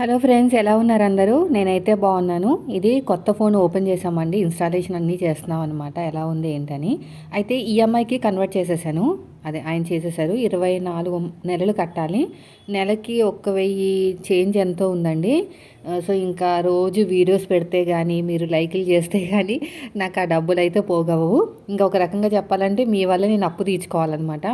Hello friends ఎలా ఉన్నారు అందరూ? నేనైతే బాగున్నాను. ఇది కొత్త ఫోన్ ఓపెన్ చేసామండి ఇన్స్టాలేషన్ అన్నీ చేస్తున్నాం అనమాట ఎలా ఉంది ఏంటని. అయితే ఈఎంఐకి కన్వర్ట్ చేసేసాను. అదే ఆయన చేసేసారు. ఇరవై నాలుగు నెలలు కట్టాలి. నెలకి ఒక్క వెయ్యి చేంజ్ ఎంతో ఉందండి. సో ఇంకా రోజు వీడియోస్ పెడితే కానీ మీరు లైకులు చేస్తే కానీ నాకు ఆ డబ్బులు అయితే పోగవు ఇంకా ఒక రకంగా చెప్పాలంటే మీ వల్ల నేను అప్పు తీర్చుకోవాలన్నమాట.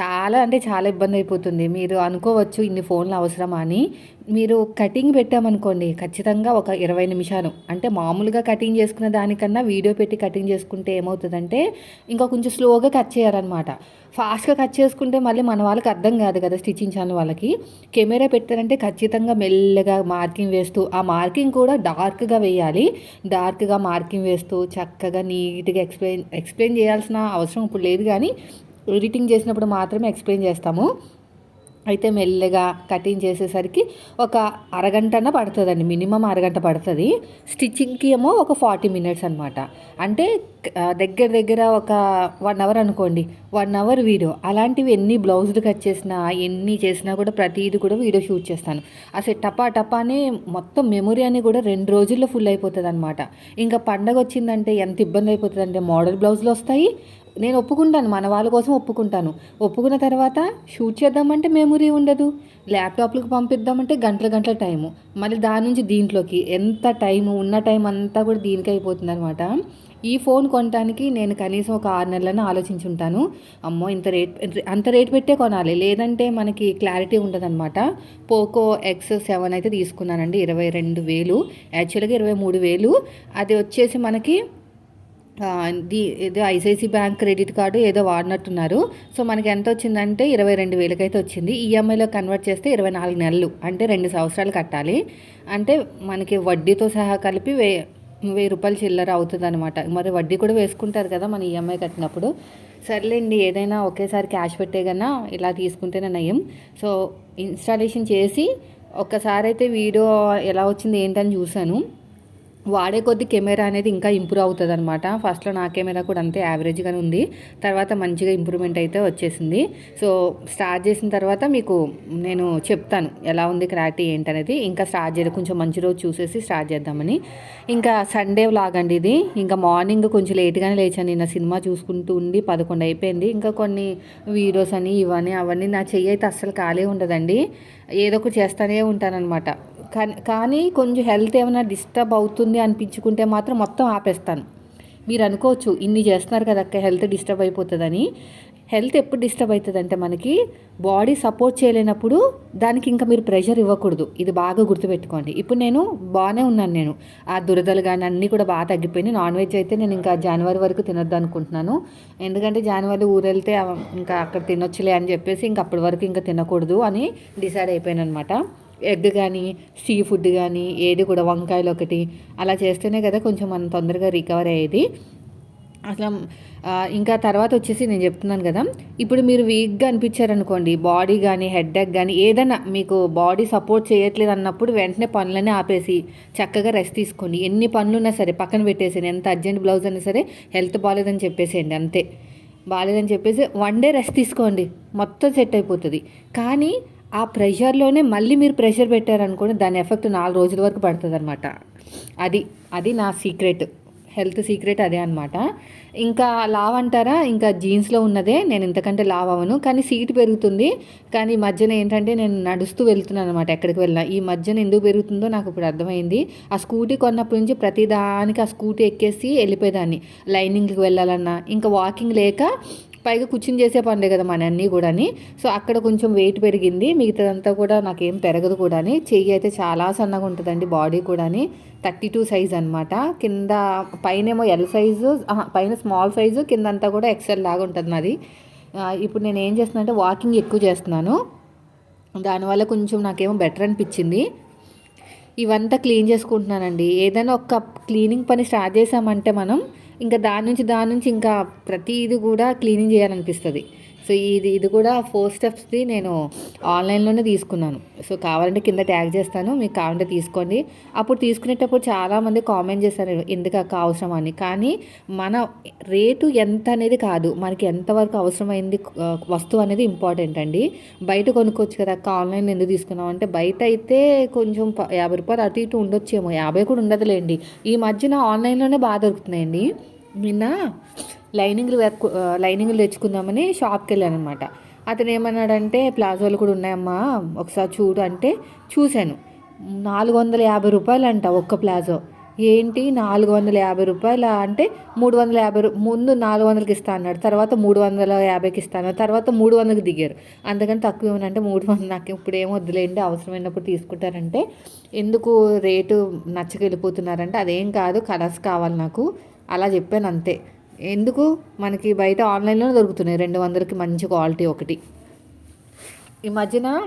చాలా అంటే చాలా ఇబ్బంది అయిపోతుంది. మీరు అనుకోవచ్చు ఇన్ని ఫోన్లు అవసరమా అని. మీరు కటింగ్ పెట్టామనుకోండి ఖచ్చితంగా ఒక ఇరవై నిమిషాలు. అంటే మామూలుగా కటింగ్ చేసుకున్న దానికన్నా వీడియో పెట్టి కటింగ్ చేసుకుంటే ఏమవుతుందంటే ఇంకా కొంచెం స్లోగా కట్ చేయాలన్నమాట. ఫాస్ట్గా కట్ చేసుకుంటే మళ్ళీ మన వాళ్ళకి అర్థం కాదు కదా స్టిచ్చింగ్ ఛానల్ వాళ్ళకి. కెమెరా పెట్టారంటే ఖచ్చితంగా మెల్లగా మార్కింగ్ వేస్తూ ఆ మార్కింగ్ కూడా డార్క్గా వేయాలి. డార్క్గా మార్కింగ్ వేస్తూ చక్కగా నీట్గా ఎక్స్ప్లెయిన్ ఎక్స్ప్లెయిన్ చేయాల్సిన అవసరం ఇప్పుడు లేదు కానీ ఎడిటింగ్ చేసినప్పుడు మాత్రమే ఎక్స్ప్లెయిన్ చేస్తాము. అయితే మెల్లగా కటింగ్ చేసేసరికి ఒక అరగంటన పడుతుందండి. మినిమం అరగంట పడుతుంది. స్టిచ్చింగ్కి ఏమో ఒక ఫార్టీ మినిట్స్ అనమాట అంటే దగ్గర దగ్గర ఒక వన్ అవర్ అనుకోండి. One hour video. అలాంటివి ఎన్ని బ్లౌజులు కట్ చేసినా ఎన్ని చేసినా కూడా ప్రతిది కూడా వీడియో షూట్ చేస్తాను. అసలు టపా టపానే మొత్తం మెమొరీ అని కూడా రెండు రోజుల్లో ఫుల్ అయిపోతుంది అనమాట ఇంకా పండగ వచ్చిందంటే ఎంత ఇబ్బంది అయిపోతుంది అంటే మోడల్ బ్లౌజులు వస్తాయి నేను ఒప్పుకుంటాను మన వాళ్ళ కోసం ఒప్పుకుంటాను. ఒప్పుకున్న తర్వాత షూట్ చేద్దామంటే మెమొరీ ఉండదు. ల్యాప్టాప్లకు పంపిద్దామంటే గంటల గంటల టైము. మళ్ళీ దాని నుంచి దీంట్లోకి ఎంత టైము ఉన్న టైం అంతా కూడా దీనికి అయిపోతుంది అనమాట ఈ ఫోన్ కొనడానికి నేను కనీసం ఒక ఆరు నెలలను ఆలోచించుంటాను. అమ్మో ఇంత రేట్ అంత రేట్ పెట్టే కొనాలి. లేదంటే మనకి క్లారిటీ ఉండదన్నమాట. పోకో ఎక్స్ సెవెన్ అయితే తీసుకున్నానండి ఇరవై రెండు వేలు. యాక్చువల్గా ఇరవై మూడు వేలు. అది వచ్చేసి మనకి ది ఏదో ఐసిఐసి బ్యాంక్ క్రెడిట్ కార్డు ఏదో వాడినట్టున్నారు. సో మనకి ఎంత వచ్చిందంటే ఇరవై రెండు వేలకైతే వచ్చింది. ఈఎంఐలో కన్వర్ట్ చేస్తే ఇరవై నాలుగు నెలలు అంటే రెండు సంవత్సరాలు కట్టాలి. అంటే మనకి వడ్డీతో సహా కలిపి వే వెయ్యి రూపాయలు చిల్లర అవుతుంది అనమాట మరి వడ్డీ కూడా వేసుకుంటారు కదా మన ఈఎంఐ కట్టినప్పుడు. సర్లేండి ఏదైనా ఒకేసారి క్యాష్ పెట్టే కన్నా ఇలా తీసుకుంటేనే నయం. సో ఇన్స్టాలేషన్ చేసి ఒక్కసారి అయితే వీడియో ఎలా వచ్చింది ఏంటని చూశాను. వాడే కొద్ది కెమెరా అనేది ఇంకా ఇంప్రూవ్ అవుతుంది అనమాట ఫస్ట్లో నా కెమెరా కూడా అంతే యావరేజ్గానే ఉంది. తర్వాత మంచిగా ఇంప్రూవ్మెంట్ అయితే వచ్చేసింది. సో స్టార్ట్ చేసిన తర్వాత మీకు నేను చెప్తాను ఎలా ఉంది క్లారిటీ ఏంటనేది. ఇంకా స్టార్ట్ చేయడం కొంచెం మంచి రోజు చూసేసి స్టార్ట్ చేద్దామని. ఇంకా సండే వ్లాగ్ అండి ఇది. ఇంకా మార్నింగ్ కొంచెం లేట్గానే లేచాను. నిన్న సినిమా చూసుకుంటూ ఉండి పదకొండు అయిపోయింది. ఇంకా కొన్ని వీడియోస్ అని ఇవన్నీ అవన్నీ నా చెయ్యి అయితే అస్సలు ఖాళీ ఉండదండి. ఏదో ఒకటి చేస్తూనే ఉంటానన్నమాట. కానీ కానీ కొంచెం హెల్త్ ఏమైనా డిస్టర్బ్ అవుతుంది అనిపించుకుంటే మాత్రం మొత్తం ఆపేస్తాను. మీరు అనుకోవచ్చు ఇన్ని చేస్తున్నారు కదా అక్క హెల్త్ డిస్టర్బ్ అయిపోతుందని. హెల్త్ ఎప్పుడు డిస్టర్బ్ అవుతుంది అంటే మనకి బాడీ సపోర్ట్ చేయలేనప్పుడు దానికి ఇంకా మీరు ప్రెషర్ ఇవ్వకూడదు. ఇది బాగా గుర్తుపెట్టుకోండి. ఇప్పుడు నేను బాగానే ఉన్నాను నేను. ఆ దురదలు కానీ అన్నీ కూడా బాగా తగ్గిపోయినాయి. నాన్ వెజ్ అయితే నేను ఇంకా జనవరి వరకు తినొద్దు అనుకుంటున్నాను. ఎందుకంటే జనవరి ఊరెళ్తే ఇంకా అక్కడ తినొచ్చులే అని చెప్పేసి ఇంకా అప్పటి వరకు ఇంకా తినకూడదు అని డిసైడ్ అయిపోయాను అనమాట ఎగ్ కానీ సీ ఫుడ్ కానీ ఏది కూడా వంకాయలు ఒకటి అలా చేస్తేనే కదా కొంచెం మనం తొందరగా రికవర్ అయ్యేది. అసలు ఇంకా తర్వాత వచ్చేసి నేను చెప్తున్నాను కదా. ఇప్పుడు మీరు వీక్గా అనిపించారనుకోండి బాడీ కానీ హెడ్డేక్ కానీ ఏదైనా మీకు బాడీ సపోర్ట్ చేయట్లేదు అన్నప్పుడు వెంటనే పనులన్నీ ఆపేసి చక్కగా రెస్ట్ తీసుకోండి ఎన్ని పనులు ఉన్నా సరే పక్కన పెట్టేసేయండి. ఎంత అర్జెంట్ బ్లౌజ్ అయినా సరే హెల్త్ బాగాలేదని చెప్పేసేయండి అంతే. బాగాలేదని చెప్పేసి వన్ డే రెస్ట్ తీసుకోండి. మొత్తం సెట్ అయిపోతుంది. కానీ ఆ ప్రెషర్లోనే మళ్ళీ మీరు ప్రెషర్ పెట్టారనుకోండి దాని ఎఫెక్ట్ నాలుగు రోజుల వరకు పడుతుంది అనమాట అది అది నా సీక్రెట్ హెల్త్ సీక్రెట్ అదే అనమాట ఇంకా లావ్ అంటారా? ఇంకా జీన్స్లో ఉన్నదే నేను ఇంతకంటే లావ్ అవ్వను. కానీ సీట్ పెరుగుతుంది. కానీ ఈ మధ్యన ఏంటంటే నేను నడుస్తూ వెళ్తున్నాను అనమాట ఎక్కడికి వెళ్ళినా. ఈ మధ్యన ఎందుకు పెరుగుతుందో నాకు ఇప్పుడు అర్థమైంది. ఆ స్కూటీ కొన్నప్పటి నుంచి ప్రతి దానికి ఆ స్కూటీ ఎక్కేసి వెళ్ళిపోయేదాన్ని. లైనింగ్కి వెళ్ళాలన్నా ఇంకా వాకింగ్ లేక పైగా కూర్చుని చేసే పనులే కదా మన అన్నీ కూడాని. సో అక్కడ కొంచెం వెయిట్ పెరిగింది. మిగతాదంతా కూడా నాకేం పెరగదు కూడాని. చెయ్యి అయితే చాలా సన్నగా ఉంటుందండి బాడీ కూడాని. థర్టీ టూ సైజ్ అనమాట కింద పైనేమో ఎల్ సైజు పైన స్మాల్ సైజు కింద అంతా కూడా ఎక్సెల్ లాగా ఉంటుంది నాది. ఇప్పుడు నేను ఏం చేస్తున్నా అంటే వాకింగ్ ఎక్కువ చేస్తున్నాను. దానివల్ల కొంచెం నాకేమో బెటర్ అనిపించింది. ఇవంతా క్లీన్ చేసుకుంటున్నానండి. ఏదైనా ఒక క్లీనింగ్ పని స్టార్ట్ చేసామంటే మనం ఇంకా దాని నుంచి దాని నుంచి ఇంకా ప్రతిది కూడా క్లీనింగ్ చేయాలనిపిస్తుంది. సో ఇది ఇది కూడా ఫోర్ స్టెప్స్ది నేను ఆన్లైన్లోనే తీసుకున్నాను. సో కావాలంటే కింద ట్యాగ్ చేస్తాను మీకు కావాలంటే తీసుకోండి. అప్పుడు తీసుకునేటప్పుడు చాలామంది కామెంట్ చేశారు ఎందుకు అక్క అవసరం అని. కానీ మన రేటు ఎంత అనేది కాదు మనకి ఎంతవరకు అవసరమైంది వస్తువు అనేది ఇంపార్టెంట్ అండి. బయట కొనుక్కోవచ్చు కదా అక్క ఆన్లైన్ ఎందుకు తీసుకున్నాం అంటే బయట అయితే కొంచెం యాభై రూపాయలు అటు ఇటు ఉండొచ్చేమో. యాభై కూడా ఉండదులేండి. ఈ మధ్యన ఆన్లైన్లోనే బాగా దొరుకుతున్నాయండి. నిన్న లైనింగ్లు వెక్కు లైనింగ్లు తెచ్చుకుందామని షాప్కి వెళ్ళాను అనమాట అతను ఏమన్నాడంటే ప్లాజోలు కూడా ఉన్నాయమ్మా ఒకసారి చూడు అంటే చూశాను. నాలుగు వందల యాభై రూపాయలు అంట ఒక్క ప్లాజో. ఏంటి నాలుగు వందల యాభై రూపాయల అంటే మూడు వందల యాభై రూ- ముందు నాలుగు వందలకి ఇస్తా అన్నాడు తర్వాత మూడు వందల యాభైకి ఇస్తాను తర్వాత మూడు వందలకి దిగారు. అందుకని తక్కువ ఏమనంటే మూడు వందలు నాకు ఇప్పుడు ఏం వద్దులేండి అవసరమైనప్పుడు తీసుకుంటారంటే ఎందుకు రేటు నచ్చక వెళ్ళిపోతున్నారంటే అదేం కాదు కలర్స్ కావాలి నాకు అలా చెప్పాను అంతే. ఎందుకు? మనకి బయట ఆన్లైన్లో దొరుకుతున్నాయి. రెండు వందలకి మంచి క్వాలిటీ ఒకటి. ఈ మధ్యన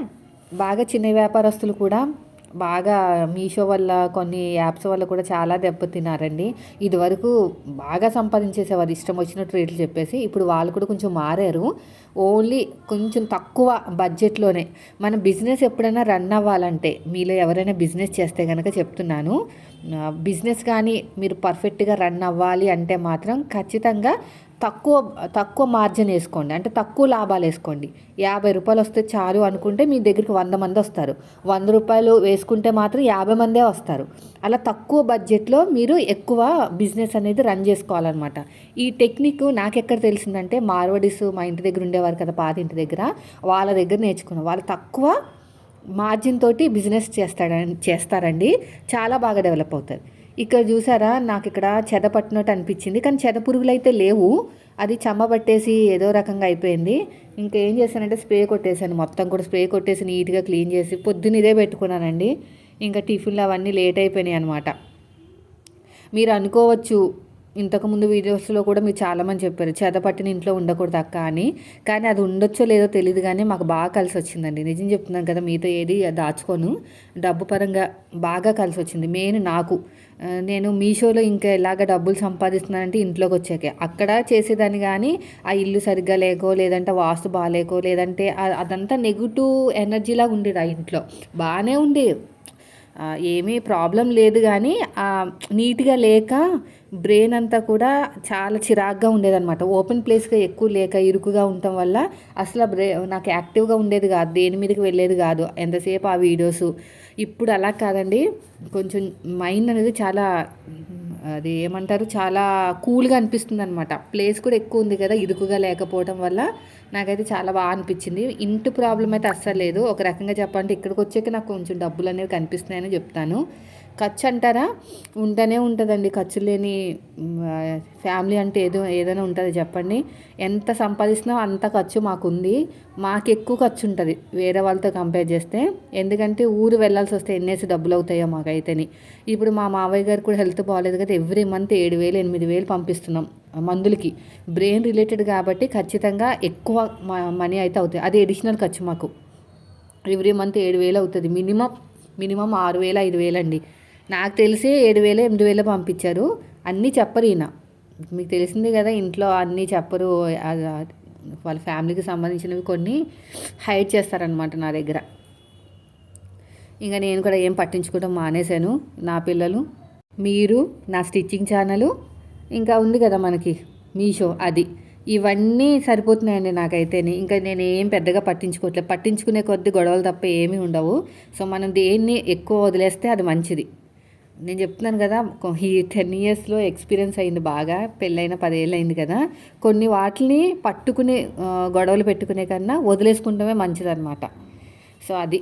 బాగా చిన్న వ్యాపారస్తులు కూడా బాగా మీషో వల్ల కొన్ని యాప్స్ వల్ల కూడా చాలా దెబ్బతిన్నారండి. ఇదివరకు బాగా సంపాదించేసేవారు. ఇష్టం వచ్చినట్టు రేట్లు చెప్పేసి ఇప్పుడు వాళ్ళు కూడా కొంచెం మారారు. ఓన్లీ కొంచెం తక్కువ బడ్జెట్లోనే. మన బిజినెస్ ఎప్పుడైనా రన్ అవ్వాలంటే మీలో ఎవరైనా బిజినెస్ చేస్తే కనుక చెప్తున్నాను. బిజినెస్ కానీ మీరు పర్ఫెక్ట్గా రన్ అవ్వాలి అంటే మాత్రం ఖచ్చితంగా తక్కువ తక్కువ మార్జిన్ వేసుకోండి. అంటే తక్కువ లాభాలు వేసుకోండి. యాభై రూపాయలు వస్తే చాలు అనుకుంటే మీ దగ్గరికి వంద మంది వస్తారు. వంద రూపాయలు వేసుకుంటే మాత్రం యాభై మందే వస్తారు. అలా తక్కువ బడ్జెట్లో మీరు ఎక్కువ బిజినెస్ అనేది రన్ చేసుకోవాలన్నమాట. ఈ టెక్నిక్ నాకు ఎక్కడ తెలిసిందంటే మార్వడీస్ మా ఇంటి దగ్గర ఉండేవారు కదా పాత ఇంటి దగ్గర. వాళ్ళ దగ్గర నేర్చుకున్నాను వాళ్ళు తక్కువ మార్జిన్ తోటి బిజినెస్ చేస్తాడని చేస్తారండి. చాలా బాగా డెవలప్ అవుతుంది ఇక్కడ చూసారా? నాకు ఇక్కడ చెద పట్టినట్టు అనిపించింది. కానీ చెద పురుగులు అయితే లేవు. అది చెమ్మ పట్టేసి ఏదో రకంగా అయిపోయింది. ఇంకా ఏం చేశానంటే స్ప్రే కొట్టేశాను. మొత్తం కూడా స్ప్రే కొట్టేసి నీట్గా క్లీన్ చేసి పొద్దున్న ఇదే పెట్టుకున్నానండి. ఇంకా టిఫిన్లు అవన్నీ లేట్ అయిపోయినాయి అనమాట మీరు అనుకోవచ్చు ఇంతకుముందు వీడియోస్లో కూడా మీరు చాలామంది చెప్పారు చెద పట్టిన ఇంట్లో ఉండకూడదు అక్క అని. కానీ అది ఉండొచ్చో లేదో తెలియదు కానీ మాకు బాగా కలిసి వచ్చిందండి. నిజం చెప్తున్నాను కదా మీతో ఏది దాచుకోను. డబ్బు పరంగా బాగా కలిసి వచ్చింది. మెయిన్ నాకు. నేను మీషోలో ఇంకా ఎలాగ డబ్బులు సంపాదిస్తున్నానంటే ఇంట్లోకి వచ్చాకే. అక్కడ చేసేదాన్ని కానీ ఆ ఇల్లు సరిగ్గా లేకో లేదంటే వాస్తు బాగాలేకో లేదంటే అదంతా నెగిటివ్ ఎనర్జీలాగా ఉండేది ఆ ఇంట్లో. బాగానే ఉండేది ఏమీ ప్రాబ్లం లేదు కానీ నీట్గా లేక బ్రెయిన్ అంతా కూడా చాలా చిరాగ్గా ఉండేదన్నమాట. ఓపెన్ ప్లేస్గా ఎక్కువ లేక ఇరుకుగా ఉండటం వల్ల అసలు బ్రే నాకు యాక్టివ్గా ఉండేది కాదు. దేని మీదకి వెళ్ళేది కాదు. ఎంతసేపు ఆ వీడియోస్ ఇప్పుడు అలా కాదండి. కొంచెం మైండ్ అనేది చాలా అది ఏమంటారు చాలా కూల్గా అనిపిస్తుంది అనమాట ప్లేస్ కూడా ఎక్కువ ఉంది కదా ఇరుకుగా లేకపోవడం వల్ల నాకైతే చాలా బాగా అనిపించింది. ఇంటి ప్రాబ్లం అయితే అస్సలు లేదు. ఒక రకంగా చెప్పాలంటే ఇక్కడికి వచ్చాక నాకు కొంచెం డబ్బులు అనేవి కనిపిస్తున్నాయని చెప్తాను. ఖర్చు అంటారా? ఉంటూనే ఉంటుందండి. ఖర్చు లేని ఫ్యామిలీ అంటే ఏదో ఏదైనా ఉంటుంది చెప్పండి. ఎంత సంపాదిస్తున్నా అంత ఖర్చు మాకుంది. మాకు ఎక్కువ ఖర్చు ఉంటుంది వేరే వాళ్ళతో కంపేర్ చేస్తే. ఎందుకంటే ఊరు వెళ్ళాల్సి వస్తే ఎన్నేసి డబ్బులు అవుతాయో మాకైతేని. ఇప్పుడు మా మావయ్య గారు కూడా హెల్త్ బాగాలేదు కదా ఎవ్రీ మంత్ ఏడు వేలు ఎనిమిది వేలు పంపిస్తున్నాం మందులకి. బ్రెయిన్ రిలేటెడ్ కాబట్టి ఖచ్చితంగా ఎక్కువ మనీ అయితే అవుతాయి. అది ఎడిషనల్ ఖర్చు మాకు. ఎవ్రీ మంత్ ఏడు వేలు అవుతుంది. మినిమం మినిమం ఆరు వేలు ఐదు వేలు అండి. నాకు తెలిసి ఏడు వేలు ఎనిమిది వేలు పంపించారు. అన్నీ చెప్పరు ఈయన. మీకు తెలిసిందే కదా ఇంట్లో అన్నీ చెప్పరు. వాళ్ళ ఫ్యామిలీకి సంబంధించినవి కొన్ని హైడ్ చేస్తారనమాట నా దగ్గర. ఇంకా నేను కూడా ఏం పట్టించుకోవడం మానేశాను నా పిల్లలు. మీరు నా స్టిచ్చింగ్ ఛానలు ఇంకా ఉంది కదా మనకి మీషో అది. ఇవన్నీ సరిపోతున్నాయండి నాకైతేనే. ఇంకా నేను ఏం పెద్దగా పట్టించుకోవట్లేదు. పట్టించుకునే కొద్ది గొడవలు తప్ప ఏమీ ఉండవు. సో మనం దేన్ని ఎక్కువ వదిలేస్తే అది మంచిది. నేను చెప్తున్నాను కదా ఈ టెన్ ఇయర్స్లో ఎక్స్పీరియన్స్ అయింది బాగా పెళ్ళైన పదేళ్ళు అయింది కదా. కొన్ని వాటిని పట్టుకునే గొడవలు పెట్టుకునే కన్నా వదిలేసుకుంటమే మంచిదన్నమాట. సో అది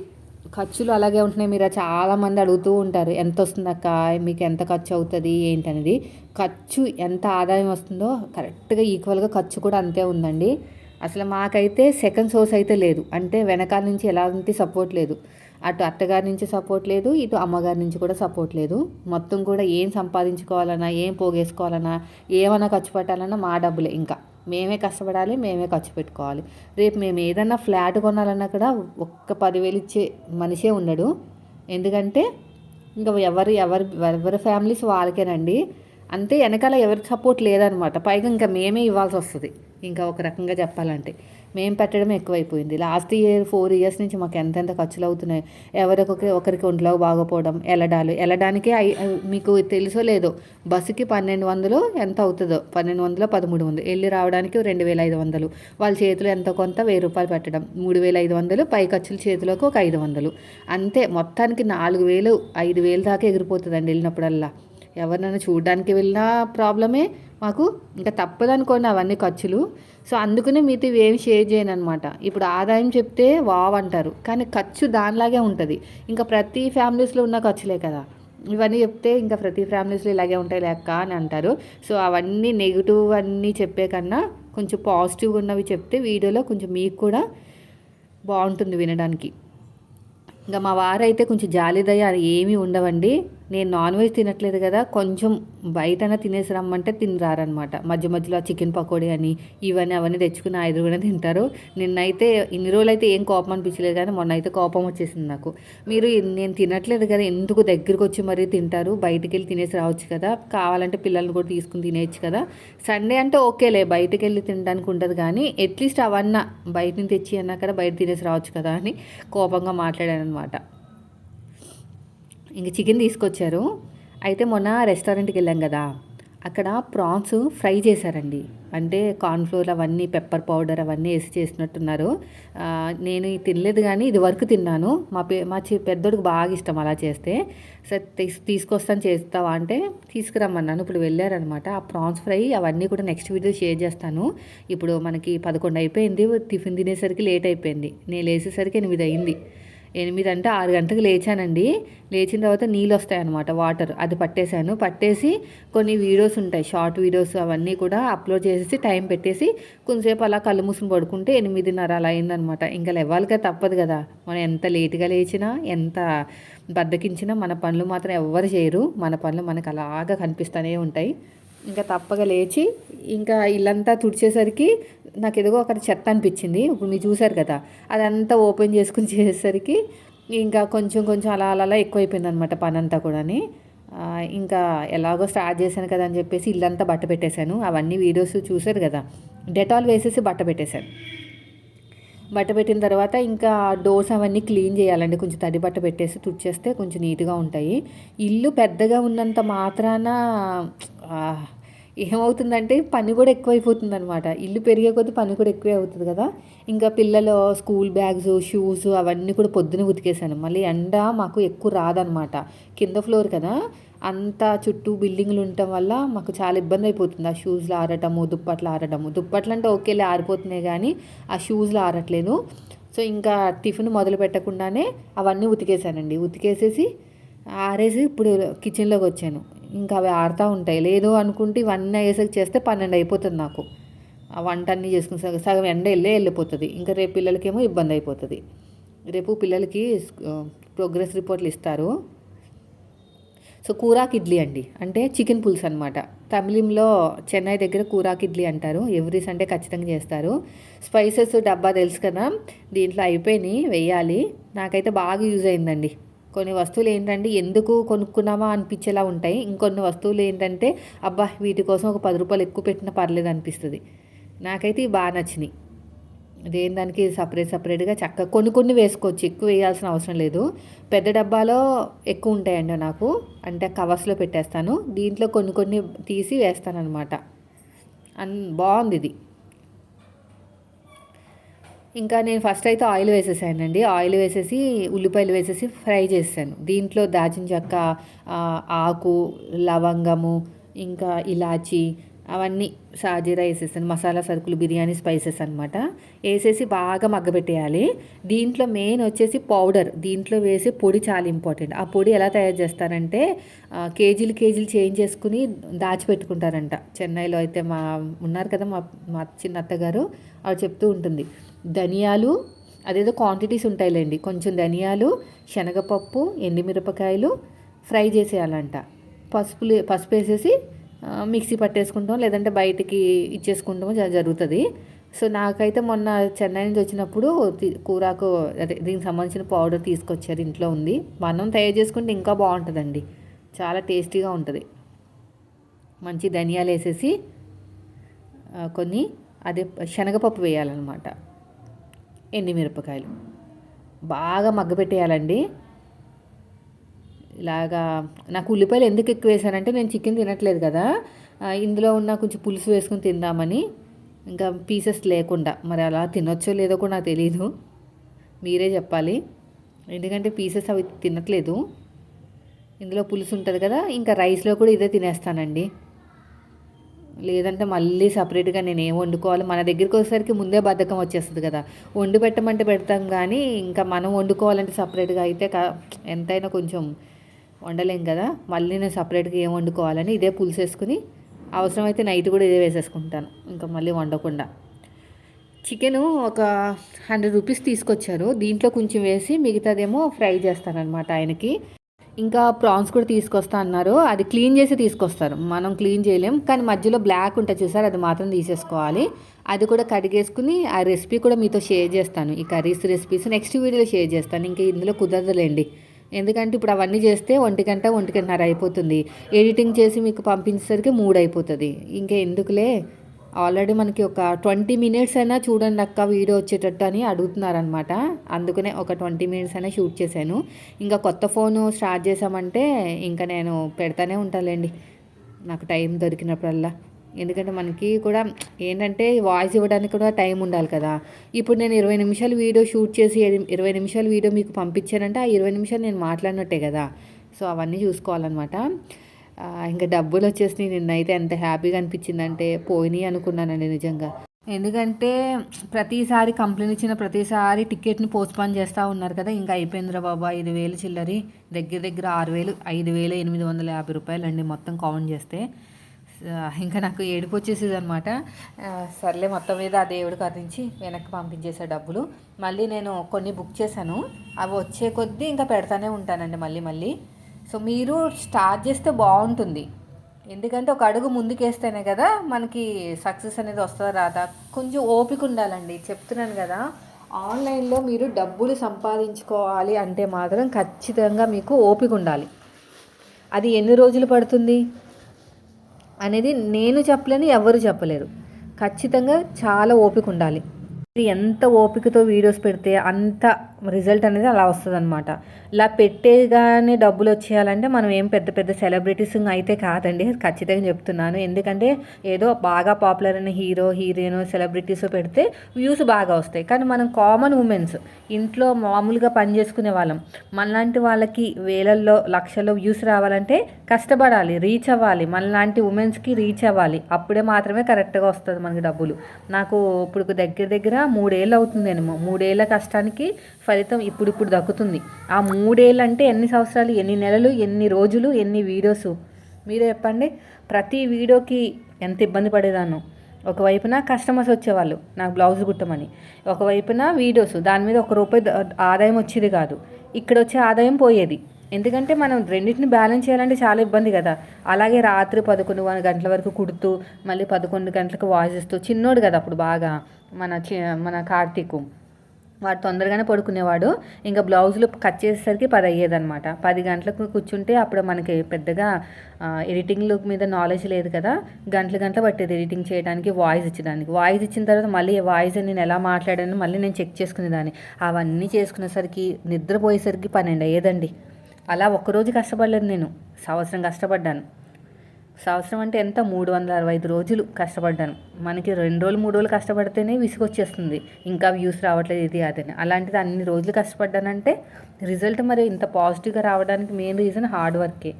ఖర్చులు అలాగే ఉంటున్నాయి. మీరు చాలామంది అడుగుతూ ఉంటారు ఎంత వస్తుంది అక్క? మీకు ఎంత ఖర్చు అవుతుంది? ఏంటనేది? ఖర్చు ఎంత ఆదాయం వస్తుందో కరెక్ట్గా ఈక్వల్గా ఖర్చు కూడా అంతే ఉందండి. అసలు మాకైతే సెకండ్ సోర్స్ అయితే లేదు. అంటే వెనకాల నుంచి ఎలాంటి సపోర్ట్ లేదు. అటు అత్తగారి నుంచి సపోర్ట్ లేదు ఇటు అమ్మగారి నుంచి కూడా సపోర్ట్ లేదు. మొత్తం కూడా ఏం సంపాదించుకోవాలన్నా ఏం పోగేసుకోవాలన్నా ఏమన్నా ఖర్చు పెట్టాలన్నా మా డబ్బులే ఇంకా. మేమే కష్టపడాలి మేమే ఖర్చు పెట్టుకోవాలి. రేపు మేము ఏదన్నా ఫ్లాట్ కొనాలన్నా కూడా ఒక్క పదివేలు ఇచ్చే మనిషే ఉండడు. ఎందుకంటే ఇంకా ఎవరు ఎవరి ఎవరి ఫ్యామిలీస్ వాళ్ళకేనండి. అంతే వెనకాల ఎవరి సపోర్ట్ లేదనమాట. పైగా ఇంకా మేమే ఇవ్వాల్సి వస్తుంది. ఇంకా ఒక రకంగా చెప్పాలంటే. మేము పెట్టడం ఎక్కువైపోయింది. లాస్ట్ ఇయర్ ఫోర్ ఇయర్స్ నుంచి మాకు ఎంతెంత ఖర్చులు అవుతున్నాయి ఎవరికొకరి ఒకరికి ఒంట్లో బాగోపోవడం వెళ్ళడాలు వెళ్ళడానికే మీకు తెలుసో లేదో బస్సుకి పన్నెండు వందలు ఎంత అవుతుందో పన్నెండు వందలు పదమూడు వందలు. వెళ్ళి రావడానికి రెండు వేల ఐదు వందలు. వాళ్ళ చేతిలో ఎంత కొంత వెయ్యి రూపాయలు పెట్టడం మూడు వేల ఐదు వందలు పై ఖర్చుల చేతిలోకి ఒక ఐదు వందలు. అంతే మొత్తానికి నాలుగు వేలు ఐదు వేలు దాకా ఎగిరిపోతుందండి వెళ్ళినప్పుడల్లా. ఎవరినైనా చూడడానికి వెళ్ళినా ప్రాబ్లమే మాకు. ఇంకా తప్పదనుకోండి అవన్నీ ఖర్చులు. సో అందుకనే మీతో ఏం షేర్ చేయను అనమాట ఇప్పుడు ఆదాయం చెప్తే వావ్ అంటారు. కానీ ఖర్చు దానిలాగే ఉంటుంది. ఇంకా ప్రతి ఫ్యామిలీస్లో ఉన్న ఖర్చులే కదా. ఇవన్నీ చెప్తే ఇంకా ప్రతి ఫ్యామిలీస్లో ఇలాగే ఉంటాయి లెక్క అని అంటారు. సో అవన్నీ నెగిటివ్ అన్నీ చెప్పే కన్నా కొంచెం పాజిటివ్గా ఉన్నవి చెప్తే వీడియోలో కొంచెం మీకు కూడా బాగుంటుంది వినడానికి. ఇంకా మా వారైతే కొంచెం జాలిదయ ఏమీ ఉండవండి. నేను నాన్ వెజ్ తినట్లేదు కదా కొంచెం బయటన తినేసి రమ్మంటే తినరారనమాట మధ్య మధ్యలో చికెన్ పకోడీ అని ఇవన్నీ అవన్నీ తెచ్చుకుని ఐదు కూడా తింటారు. నిన్నైతే ఇన్ని రోజులు అయితే ఏం కోపం అనిపించలేదు కానీ మొన్న అయితే కోపం వచ్చేసింది నాకు. మీరు నేను తినట్లేదు కదా ఎందుకు దగ్గరికి వచ్చి మరీ తింటారు? బయటికి వెళ్ళి తినేసి రావచ్చు కదా కావాలంటే పిల్లల్ని కూడా తీసుకుని తినేయచ్చు కదా. సండే అంటే ఓకేలే బయటికి వెళ్ళి తినడానికి ఉంటుంది కానీ అట్లీస్ట్ అవన్నా బయట నుంచి తెచ్చి అన్నా కదా బయట తినేసి రావచ్చు కదా అని కోపంగా మాట్లాడాను అనమాట ఇంక చికెన్ తీసుకొచ్చారు. అయితే మొన్న రెస్టారెంట్కి వెళ్ళాం కదా అక్కడ ప్రాన్స్ ఫ్రై చేశారండి. అంటే కార్న్ఫ్లోర్ అవన్నీ పెప్పర్ పౌడర్ అవన్నీ వేసి చేసినట్టున్నారు. నేను తినలేదు కానీ ఇది వరకు తిన్నాను. మా పే మా చి పెద్దోడికి బాగా ఇష్టం అలా చేస్తే. సరే తీసుకొస్తాను చేస్తావా అంటే తీసుకురమ్మన్నాను. ఇప్పుడు వెళ్ళారనమాట. ఆ ప్రాన్స్ ఫ్రై అవన్నీ కూడా నెక్స్ట్ వీడియో షేర్ చేస్తాను. ఇప్పుడు మనకి పదకొండు అయిపోయింది టిఫిన్ తినేసరికి లేట్ అయిపోయింది. నేను లేచేసరికి ఎనిమిది అయింది. ఎనిమిది అంటే ఆరు గంటలకు లేచానండి. లేచిన తర్వాత నీళ్ళు వస్తాయన్నమాట వాటర్. అది పట్టేశాను. పట్టేసి కొన్ని వీడియోస్ ఉంటాయి షార్ట్ వీడియోస్ అవన్నీ కూడా అప్లోడ్ చేసేసి టైం పెట్టేసి కొంతసేపు అలా కళ్ళు మూసుకుని పడుకుంటే ఎనిమిదిన్నర అలా అయిందనమాట ఇంకా లేవాలిగా తప్పదు కదా. మనం ఎంత లేటుగా లేచినా ఎంత బద్దకించినా మన పనులు మాత్రం ఎవ్వరు చేయరు. మన పనులు మనకు అలాగా కనిపిస్తూనే ఉంటాయి. ఇంకా తప్పగా లేచి ఇంకా ఇల్లంతా తుడిచేసరికి నాకు ఎదుగో అక్కడ చెత్త అనిపించింది. ఇప్పుడు మీరు చూసారు కదా అదంతా ఓపెన్ చేసుకుని చేసేసరికి ఇంకా కొంచెం కొంచెం అలా అలా ఎక్కువైపోయింది అనమాట పని అంతా కూడాని ఇంకా ఎలాగో స్టార్ట్ చేశాను కదా అని చెప్పేసి ఇల్లంతా బట్ట పెట్టేశాను. అవన్నీ వీడియోస్ చూశారు కదా డెటాల్ వేసేసి బట్ట పెట్టేశాను. బట్ట పెట్టిన తర్వాత ఇంకా డోర్స్ అవన్నీ క్లీన్ చేయాలండి. కొంచెం తడి బట్ట పెట్టేసి తుడిచేస్తే కొంచెం నీట్గా ఉంటాయి. ఇల్లు పెద్దగా ఉన్నంత మాత్రాన ఏమవుతుందంటే పని కూడా ఎక్కువైపోతుంది అనమాట ఇల్లు పెరిగే కొద్దీ పని కూడా ఎక్కువే అవుతుంది కదా. ఇంకా పిల్లలు స్కూల్ బ్యాగ్స్ షూస్ అవన్నీ కూడా పొద్దున ఉతికేసాను. మళ్ళీ ఎండ మాకు ఎక్కువ రాదనమాట కింద ఫ్లోర్ కదా. అంత చుట్టూ బిల్డింగ్లు ఉండటం వల్ల మాకు చాలా ఇబ్బంది అయిపోతుంది. ఆ షూస్లో ఆరటము దుప్పట్లు ఆరటము. దుప్పట్లు అంటే ఓకేలే ఆరిపోతున్నాయి కానీ ఆ షూస్లో ఆరట్లేదు. సో ఇంకా టిఫిన్ మొదలు పెట్టకుండానే అవన్నీ ఉతికేసానండి. ఉతికేసేసి ఆరేసి ఇప్పుడు కిచెన్లోకి వచ్చాను. ఇంకా అవి ఆడుతూ ఉంటాయి. లేదు అనుకుంటే ఇవన్నీ అయ్యేసరికి చేస్తే పన్నెండు అయిపోతుంది నాకు. ఆ వంట అన్నీ చేసుకుని సగం సగం ఎండ వెళ్ళే వెళ్ళిపోతుంది. ఇంకా రేపు పిల్లలకేమో ఇబ్బంది అయిపోతుంది. రేపు పిల్లలకి ప్రోగ్రెస్ రిపోర్ట్లు ఇస్తారు. సో కూరాక్ ఇడ్లీ అండి. అంటే చికెన్ పులుసు అనమాట తమిళంలో చెన్నై దగ్గర కూరాక్ ఇడ్లీ అంటారు. ఎవ్రీ సండే ఖచ్చితంగా చేస్తారు. స్పైసెస్ డబ్బా తెలుసు కదా. దీంట్లో అయిపోయినాయి వెయ్యాలి నాకైతే బాగా యూజ్ అయిందండి. కొన్ని వస్తువులు ఏంటంటే ఎందుకు కొనుక్కున్నామా అనిపించేలా ఉంటాయి. ఇంకొన్ని వస్తువులు ఏంటంటే అబ్బా వీటి కోసం ఒక పది రూపాయలు ఎక్కువ పెట్టినా పర్లేదు అనిపిస్తుంది. నాకైతే బాగా నచ్చినాయి. దేని దానికి సపరేట్ సపరేట్గా చక్కగా కొన్ని కొన్ని వేసుకోవచ్చు. ఎక్కువ వేయాల్సిన అవసరం లేదు. పెద్ద డబ్బాలో ఎక్కువ ఉంటాయండి నాకు. అంటే కవర్స్లో పెట్టేస్తాను. దీంట్లో కొన్ని కొన్ని తీసి వేస్తాను అనమాట అన్ బాగుంది ఇది. ఇంకా నేను ఫస్ట్ అయితే ఆయిల్ వేసేసానండి. ఆయిల్ వేసేసి ఉల్లిపాయలు వేసేసి ఫ్రై చేశాను దీంట్లో దాచిన చెక్క ఆకు లవంగము ఇంకా ఇలాచి అవన్నీ సాజీరా వేసేసాను మసాలా సరుకులు బిర్యానీ స్పైసెస్ అనమాట వేసేసి బాగా మగ్గబెట్టేయాలి. దీంట్లో మెయిన్ వచ్చేసి పౌడర్. దీంట్లో వేసి పొడి చాలా ఇంపార్టెంట్. ఆ పొడి ఎలా తయారు చేస్తారంటే కేజీలు కేజీలు చేంజ్ చేసుకుని దాచిపెట్టుకుంటారంట. చెన్నైలో అయితే మా ఉన్నారు కదా మా మా చిన్న అత్తగారు అవి చెప్తూ ఉంటుంది. ధనియాలు అదేదో క్వాంటిటీస్ ఉంటాయిలేండి. కొంచెం ధనియాలు శనగపప్పు ఎండుమిరపకాయలు ఫ్రై చేసేయాలంట. పసుపు పసుపు వేసేసి మిక్సీ పట్టేసుకుంటాం లేదంటే బయటికి ఇచ్చేసుకుంటాము జరుగుతుంది. సో నాకైతే మొన్న చెన్నై నుంచి వచ్చినప్పుడు కూరకు అదే దీనికి సంబంధించిన పౌడర్ తీసుకొచ్చారు ఇంట్లో ఉంది. మనం తయారు చేసుకుంటే ఇంకా బాగుంటుందండి. చాలా టేస్టీగా ఉంటుంది. మంచి ధనియాలు వేసేసి కొన్ని అదే శనగపప్పు వేయాలన్నమాట. ఎండిమిరపకాయలు. బాగా మగ్గపెట్టేయాలండి ఇలాగా నాకు ఉల్లిపాయలు ఎందుకు ఎక్కువ వేసానంటే నేను చికెన్ తినట్లేదు కదా. ఇందులో ఉన్న కొంచెం పులుసు వేసుకుని తిందామని. ఇంకా పీసెస్ లేకుండా. మరి అలా తినొచ్చో లేదో కూడా నాకు తెలియదు మీరే చెప్పాలి. ఎందుకంటే పీసెస్ అవి తినట్లేదు. ఇందులో పులుసు ఉంటుంది కదా ఇంకా రైస్లో కూడా ఇదే తినేస్తానండి. లేదంటే మళ్ళీ సపరేట్గా నేను ఏం వండుకోవాలి? మన దగ్గరికి వచ్చేసరికి ముందే బద్ధకం వచ్చేస్తుంది కదా. వండి పెట్టమంటే పెడతాం కానీ ఇంకా మనం వండుకోవాలంటే సపరేట్గా అయితే ఎంతైనా కొంచెం వండలేం కదా? మళ్ళీ నేను సపరేట్గా ఏం వండుకోవాలని ఇదే పులుసు వేసుకుని అవసరమైతే నైట్ కూడా ఇదే వేసేసుకుంటాను. ఇంకా మళ్ళీ వండకుండా. చికెను ఒక హండ్రెడ్ రూపీస్ తీసుకొచ్చారు. దీంట్లో కొంచెం వేసి మిగతాదేమో ఫ్రై చేస్తానన్నమాట ఆయనకి. ఇంకా ప్రాన్స్ కూడా తీసుకొస్తా అన్నారు. అది క్లీన్ చేసి తీసుకొస్తారు. మనం క్లీన్ చేయలేం. కానీ మధ్యలో బ్లాక్ ఉంటుంది చూసారు? అది మాత్రం తీసేసుకోవాలి. అది కూడా కడిగేసుకుని ఆ రెసిపీ కూడా మీతో షేర్ చేస్తాను. ఈ కర్రీస్ రెసిపీస్ నెక్స్ట్ వీడియోలో షేర్ చేస్తాను. ఇంకా ఇందులో కుదరదులేండి. ఎందుకంటే ఇప్పుడు అవన్నీ చేస్తే ఒంటికంట గంట అయిపోతుంది. ఎడిటింగ్ చేసి మీకు పంపించేసరికి మూడు అయిపోతుంది. ఇంకా ఎందుకులే? ఆల్రెడీ మనకి ఒక ట్వంటీ మినిట్స్ అయినా చూడండి అక్క వీడియో వచ్చేటట్టు అని అడుగుతున్నారనమాట అందుకనే ఒక ట్వంటీ మినిట్స్ అయినా షూట్ చేశాను. ఇంకా కొత్త ఫోన్ స్టార్ట్ చేసామంటే ఇంకా నేను పెడతానే ఉంటానులేండి నాకు టైం దొరికినప్పుడల్లా. ఎందుకంటే మనకి కూడా ఏంటంటే వాయిస్ ఇవ్వడానికి కూడా టైం ఉండాలి కదా. ఇప్పుడు నేను ఇరవై నిమిషాలు వీడియో షూట్ చేసి ఇరవై నిమిషాలు వీడియో మీకు పంపించానంటే ఆ ఇరవై నిమిషాలు నేను మాట్లాడినట్టే కదా. సో అవన్నీ చూసుకోవాలన్నమాట. ఇంకా డబ్బులు వచ్చేసి నిన్నైతే ఎంత హ్యాపీగా అనిపించిందంటే పోయినాయి అనుకున్నానండి నిజంగా. ఎందుకంటే ప్రతిసారి కంప్లైంట్ ఇచ్చిన ప్రతిసారి టికెట్ని పోస్ట్పోన్ చేస్తూ ఉన్నారు కదా. ఇంకా అయిపోయిందిరా బాబా ఐదు వేలు చిల్లరి. దగ్గర దగ్గర ఆరు వేలు ఐదు వేల ఎనిమిది వందల యాభై రూపాయలు అండి మొత్తం కౌంట్ చేస్తే. ఇంకా నాకు ఏడుపు వచ్చేసేది అనమాట సర్లే మొత్తం మీద ఆ దేవుడు కదించి వెనక్కి పంపించేసే డబ్బులు. మళ్ళీ నేను కొన్ని బుక్ చేశాను. అవి వచ్చే కొద్దీ ఇంకా పెడతానే ఉంటానండి మళ్ళీ మళ్ళీ. సో మీరు స్టార్ట్ చేస్తే బాగుంటుంది. ఎందుకంటే ఒక అడుగు ముందుకేస్తేనే కదా మనకి సక్సెస్ అనేది వస్తుందా రాదా? కొంచెం ఓపిక ఉండాలండి. చెప్తున్నాను కదా ఆన్లైన్లో మీరు డబ్బులు సంపాదించుకోవాలి అంటే మాత్రం ఖచ్చితంగా మీకు ఓపిక ఉండాలి. అది ఎన్ని రోజులు పడుతుంది? అనేది నేను చెప్పలేను ఎవరు చెప్పలేరు. ఖచ్చితంగా చాలా ఓపిక ఉండాలి. ఎంత ఓపికతో వీడియోస్ పెడితే అంత రిజల్ట్ అనేది అలా వస్తుంది అనమాట ఇలా పెట్టేగానే డబ్బులు వచ్చేయాలంటే మనం ఏం పెద్ద పెద్ద సెలబ్రిటీస్ అయితే కాదండి. ఖచ్చితంగా చెప్తున్నాను. ఎందుకంటే ఏదో బాగా పాపులర్ అయిన హీరో హీరోయిన్ సెలబ్రిటీస్ పెడితే వ్యూస్ బాగా వస్తాయి. కానీ మనం కామన్ ఉమెన్స్ ఇంట్లో మామూలుగా పని చేసుకునే వాళ్ళం మనలాంటి వాళ్ళకి వేలల్లో లక్షల్లో వ్యూస్ రావాలంటే కష్టపడాలి రీచ్ అవ్వాలి. మనలాంటి ఉమెన్స్కి రీచ్ అవ్వాలి. అప్పుడే మాత్రమే కరెక్ట్గా వస్తుంది మనకి డబ్బులు. నాకు ఇప్పుడు దగ్గర దగ్గర మూడేళ్ళు అవుతుందేమో మూడేళ్ళ కష్టానికి ఫలితం ఇప్పుడు ఇప్పుడు దక్కుతుంది. ఆ మూడేళ్ళు అంటే ఎన్ని సంవత్సరాలు ఎన్ని నెలలు ఎన్ని రోజులు ఎన్ని వీడియోస్? మీరే చెప్పండి. ప్రతి వీడియోకి ఎంత ఇబ్బంది పడేదాను ఒకవైపున కస్టమర్స్ వచ్చేవాళ్ళు నాకు బ్లౌజ్ కుట్టమని. ఒకవైపున వీడియోస్. దాని మీద ఒక రూపాయి ఆదాయం వచ్చేది కాదు. ఇక్కడ వచ్చే ఆదాయం పోయేది. ఎందుకంటే మనం రెండింటిని బ్యాలెన్స్ చేయాలంటే చాలా ఇబ్బంది కదా. అలాగే రాత్రి పదకొండు గంటల వరకు కుడుతూ మళ్ళీ పదకొండు గంటలకు వాయిస్ ఇస్తూ చిన్నోడు కదా అప్పుడు బాగా. మన చి మన కార్తీకు. వాడు తొందరగానే పడుకునేవాడు. ఇంకా బ్లౌజులు కట్ చేసేసరికి పది అయ్యేదన్నమాట పది గంటలకు కూర్చుంటే అప్పుడు మనకి పెద్దగా ఎడిటింగ్ లుక్ మీద నాలెడ్జ్ లేదు కదా. గంటలు గంటలు పట్టేది ఎడిటింగ్ చేయడానికి వాయిస్ ఇచ్చడానికి. వాయిస్ ఇచ్చిన తర్వాత మళ్ళీ వాయిస్ నేను ఎలా మాట్లాడాను మళ్ళీ నేను చెక్ చేసుకునేదాన్ని. అవన్నీ చేసుకునేసరికి నిద్రపోయేసరికి పన్నెండు అయ్యేదండి. అలా ఒక్కరోజు కష్టపడలేదు నేను. సంవత్సరం కష్టపడ్డాను. సంవత్సరం అంటే ఎంత? మూడు వందల అరవై ఐదు రోజులు కష్టపడ్డాను. మనకి రెండు రోజులు మూడు రోజులు కష్టపడితేనే విసుగొచ్చేస్తుంది. ఇంకా వ్యూస్ రావట్లేదు ఇది అదని. అలాంటిది అన్ని రోజులు కష్టపడ్డానంటే రిజల్ట్ మరి ఇంత పాజిటివ్గా రావడానికి మెయిన్ రీజన్ హార్డ్ వర్కే.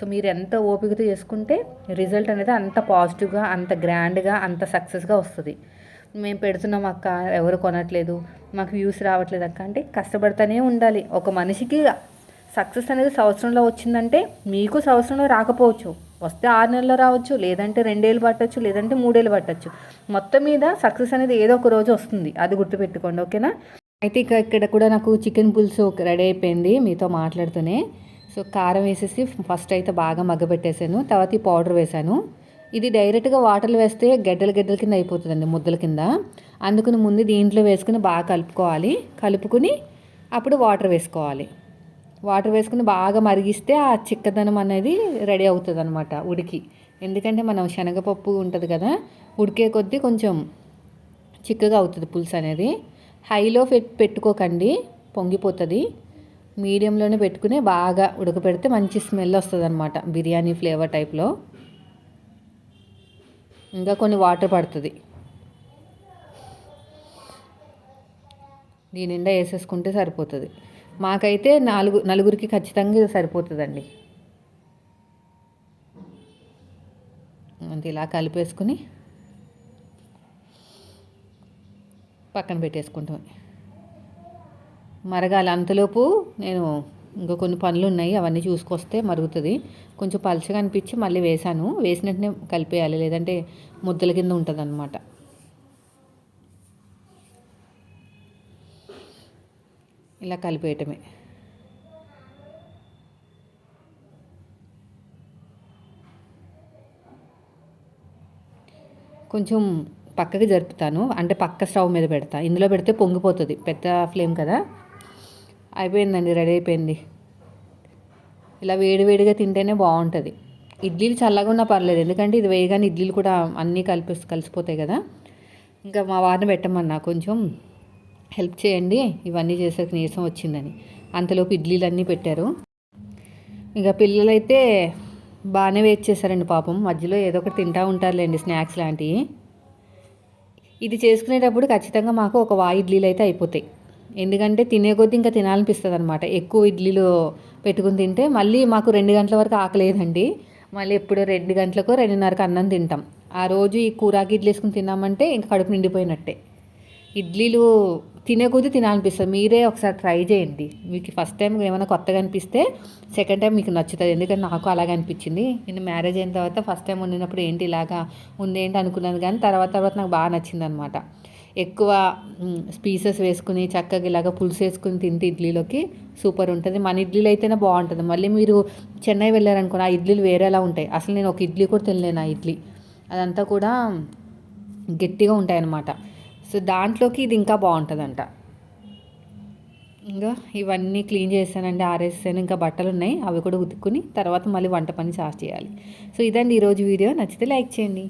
సో మీరు ఎంత ఓపికతో చేసుకుంటే రిజల్ట్ అనేది అంత పాజిటివ్గా అంత గ్రాండ్గా అంత సక్సెస్గా వస్తుంది. మేము పెడుతున్నాం అక్క ఎవరు కొనట్లేదు మాకు వ్యూస్ రావట్లేదు అక్క అంటే కష్టపడుతూనే ఉండాలి. ఒక మనిషికి సక్సెస్ అనేది సంవత్సరంలో వచ్చిందంటే మీకు సంవత్సరంలో రాకపోవచ్చు. వస్తే ఆరు నెలలు రావచ్చు లేదంటే రెండేళ్ళు పట్టచ్చు లేదంటే మూడేళ్ళు పట్టచ్చు. మొత్తం మీద సక్సెస్ అనేది ఏదో ఒక రోజు వస్తుంది. అది గుర్తుపెట్టుకోండి ఓకేనా? అయితే ఇక ఇక్కడ కూడా నాకు చికెన్ పులుసు రెడీ అయిపోయింది మీతో మాట్లాడుతూనే. సో కారం వేసేసి ఫస్ట్ అయితే బాగా మగ్గబెట్టేశాను తర్వాత ఈ పౌడర్ వేశాను. ఇది డైరెక్ట్గా వాటర్లో వేస్తే గడ్డల గడ్డల కింద అయిపోతుందండి ముద్దల కింద. అందుకని ముందు దీంట్లో వేసుకుని బాగా కలుపుకోవాలి. కలుపుకుని అప్పుడు వాటర్ వేసుకోవాలి. వాటర్ వేసుకుని బాగా మరిగిస్తే ఆ చిక్కదనం అనేది రెడీ అవుతుంది అనమాట ఉడికి. ఎందుకంటే మనం శనగపప్పు ఉంటుంది కదా ఉడికే కొద్దీ కొంచెం చిక్కగా అవుతుంది పులుసు అనేది. హైలో పెట్ పెట్టుకోకండి పొంగిపోతుంది. మీడియంలోనే పెట్టుకుని బాగా ఉడకపెడితే మంచి స్మెల్ వస్తుంది అనమాట బిర్యానీ ఫ్లేవర్ టైప్లో. ఇంకా కొన్ని వాటర్ పడుతుంది. దీని నిండా వేసేసుకుంటే సరిపోతుంది. మాకైతే నాలుగు నలుగురికి ఖచ్చితంగా ఇది సరిపోతుందండి. అంటే ఇలా కలిపేసుకుని పక్కన పెట్టేసుకుంటాం. మరగాలి అంతలోపు నేను ఇంకా కొన్ని పనులు ఉన్నాయి అవన్నీ చూసుకొస్తే మరుగుతుంది. కొంచెం పలచగా అనిపించి మళ్ళీ వేసాను వేసినట్టునే కలిపేయాలి లేదంటే ముద్దల కింద ఉంటుంది ఇలా కలిపేయటమే. కొంచెం పక్కకి జరుపుతాను. అంటే పక్క స్టవ్ మీద పెడతా. ఇందులో పెడితే పొంగిపోతుంది. పెద్ద ఫ్లేమ్ కదా. అయిపోయిందండి. రెడీ అయిపోయింది. ఇలా వేడివేడిగా తింటేనే బాగుంటుంది. ఇడ్లీలు చల్లగా ఉన్నా పర్లేదు. ఎందుకంటే ఇది వేయగానే ఇడ్లీలు కూడా అన్నీ కలిపి కలిసిపోతాయి కదా. ఇంకా మా వారిని పెట్టమన్నా కొంచెం. హెల్ప్ చేయండి. ఇవన్నీ చేసేకి నీరసం వచ్చిందని. అంతలోపు ఇడ్లీలు అన్నీ పెట్టారు. ఇక పిల్లలైతే బాగానే వెయిట్ చేశారండి పాపం. మధ్యలో ఏదో ఒకటి తింటూ ఉంటారులేండి స్నాక్స్ లాంటివి. ఇది చేసుకునేటప్పుడు ఖచ్చితంగా మాకు ఒక వా ఇడ్లీలు అయితే అయిపోతాయి. ఎందుకంటే తినే కొద్దీ ఇంకా తినాలనిపిస్తుంది అనమాట ఎక్కువ ఇడ్లీలు పెట్టుకుని తింటే మళ్ళీ మాకు రెండు గంటల వరకు ఆకలేదండి. మళ్ళీ ఎప్పుడు రెండు గంటలకు రెండున్నరకు అన్నం తింటాం. ఆ రోజు ఈ కూరాకి ఇడ్లీ వేసుకుని తిన్నామంటే ఇంకా కడుపు నిండిపోయినట్టే. ఇడ్లీలు తినే కొద్దీ తినాలనిపిస్తుంది. మీరే ఒకసారి ట్రై చేయండి. మీకు ఫస్ట్ టైం ఏమైనా కొత్తగా అనిపిస్తే సెకండ్ టైం మీకు నచ్చుతుంది. ఎందుకంటే నాకు అలాగే అనిపించింది. నేను మ్యారేజ్ అయిన తర్వాత ఫస్ట్ టైం వండినప్పుడు ఏంటి ఇలాగా ఉంది ఏంటి అనుకున్నాను. కానీ తర్వాత తర్వాత నాకు బాగా నచ్చింది అనమాట ఎక్కువ పీసెస్ వేసుకుని చక్కగా ఇలాగ పులుసు వేసుకుని తింటే ఇడ్లీలోకి సూపర్ ఉంటుంది. మన ఇడ్లీలు అయితేనే బాగుంటుంది. మళ్ళీ మీరు చెన్నై వెళ్ళారనుకో ఆ ఇడ్లీలు వేరేలా ఉంటాయి. అసలు నేను ఒక ఇడ్లీ కూడా తినలేను ఆ ఇడ్లీ. అదంతా కూడా గట్టిగా ఉంటాయి అన్నమాట సో దాంట్లోకి ఇది ఇంకా బాగుంటుందంట. ఇంకా ఇవన్నీ క్లీన్ చేస్తానండి ఆరేసాను ఇంకా బట్టలు ఉన్నాయి అవి కూడా ఉతుక్కుని తర్వాత మళ్ళీ వంట పని స్టార్ట్ చేయాలి. సో ఇదండి ఈరోజు వీడియో నచ్చితే లైక్ చేయండి.